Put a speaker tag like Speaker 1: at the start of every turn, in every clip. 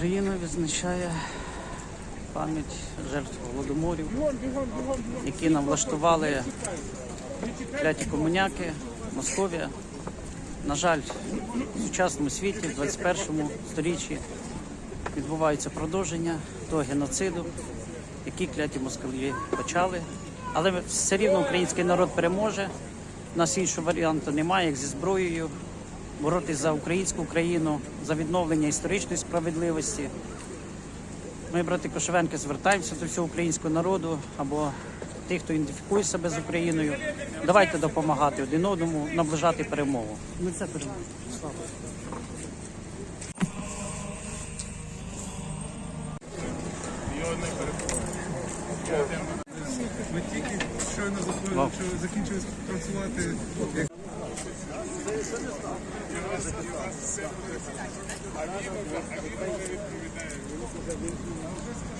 Speaker 1: Україна відзначає пам'ять жертв голодоморів, які нам влаштували кляті комуняки, Московія. На жаль, в сучасному світі, в 21 сторіччі, відбувається продовження того геноциду, який кляті москалі почали. Але все рівно український народ переможе. У нас іншого варіанту немає, як зі зброєю боротись за українську країну, за відновлення історичної справедливості. Ми, брати Кошевенки, звертаємося до всього українського народу або тих, хто ідентифікує себе з Україною. Давайте допомагати один одному, наближати перемогу. Ми це переможемо. Слава.
Speaker 2: Ми тільки щойно закінчили працювати. як Amigo, amigo, amigo,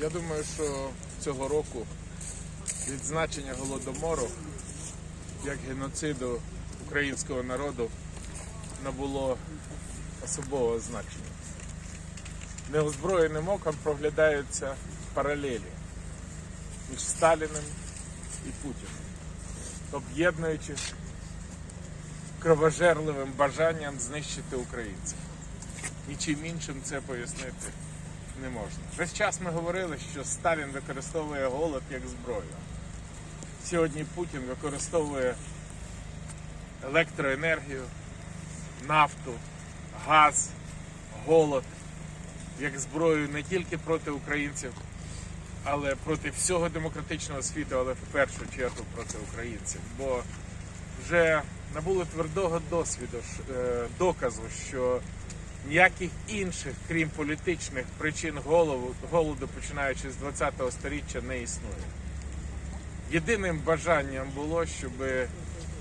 Speaker 3: Я думаю, що цього року відзначення голодомору як геноциду українського народу набуло особового значення. Неозброєним оком проглядаються паралелі між Сталіним і Путіним, об'єднуючи кровожерливим бажанням знищити українців. Нічим іншим це пояснити не можна. Весь час ми говорили, що Сталін використовує голод як зброю. Сьогодні Путін використовує електроенергію, нафту, газ, голод як зброю не тільки проти українців, але проти всього демократичного світу, але в першу чергу проти українців. Бо вже набули твердого досвіду, е, доказу, що ніяких інших, крім політичних причин голоду, починаючи з 20-го століття, не існує. Єдиним бажанням було, щоб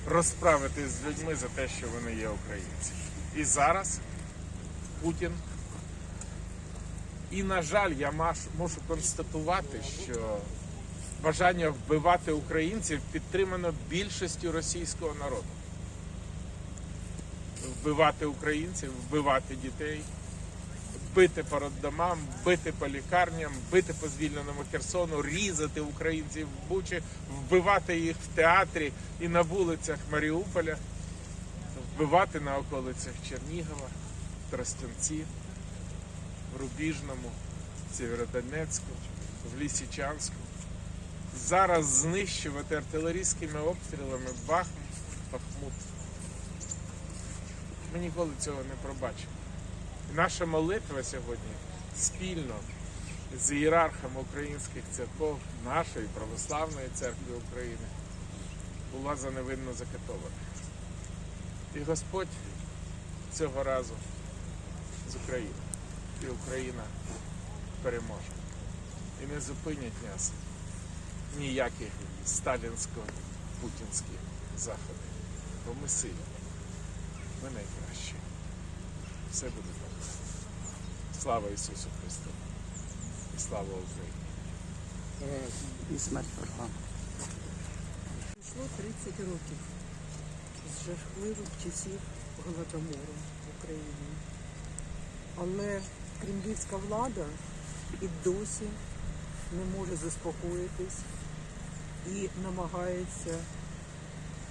Speaker 3: розправитись з людьми за те, що вони є українці. І зараз Путін. І, на жаль, я мушу констатувати, що бажання вбивати українців підтримано більшістю російського народу. Вбивати українців, вбивати дітей, бити по роддомам, бити по лікарням, бити по звільненому Херсону, різати українців в Бучі, вбивати їх в театрі і на вулицях Маріуполя, вбивати на околицях Чернігова, Тростянці, в Рубіжному, Сєвєродонецьку, в Лісічанську. Зараз знищувати артилерійськими обстрілами Бахмут, Бахмут. Ми ніколи цього не пробачимо. І наша молитва сьогодні спільно з ієрархами українських церков, нашої православної церкви України, була за невинно закатована. І Господь цього разу з України. І Україна переможе. І не зупинять нас ніякі сталінсько-путінські заходи. Бо ми сильні. Ми найкращі. Все буде добре. Слава Ісусу Христу! І слава Україні!
Speaker 1: І смерть ворогам.
Speaker 4: Пройшло 30 років з жахливих часів голодомору в Україні. Але кремлівська влада і досі не може заспокоїтись і намагається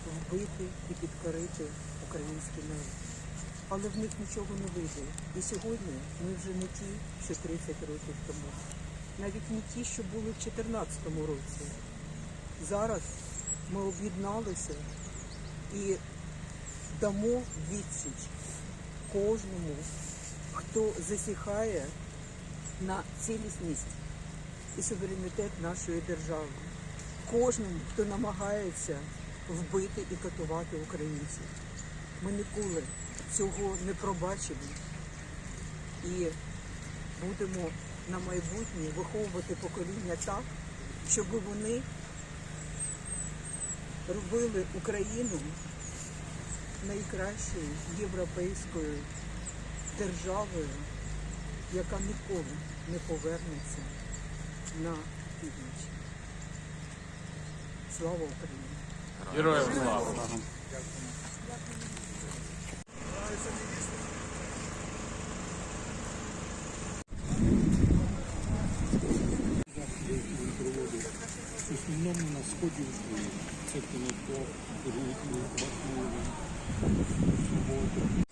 Speaker 4: вбити і підкорити український народ. Але в них нічого не вийде. І сьогодні ми вже не ті, що 30 років тому. Навіть не ті, що були в 2014 році. Зараз ми об'єдналися і дамо відсіч кожному, хто засіхає на цілісність і суверенітет нашої держави, кожному, хто намагається вбити і катувати українців. Ми ніколи цього не пробачимо і будемо на майбутнє, виховувати покоління так, щоб вони робили Україну найкращою європейською державою, яка ніколи не повернеться на північ. Слава Україні!
Speaker 3: Героям слава!
Speaker 5: в основному на сході України. Це Конотоп, Рудний, Бахмулин, Субота.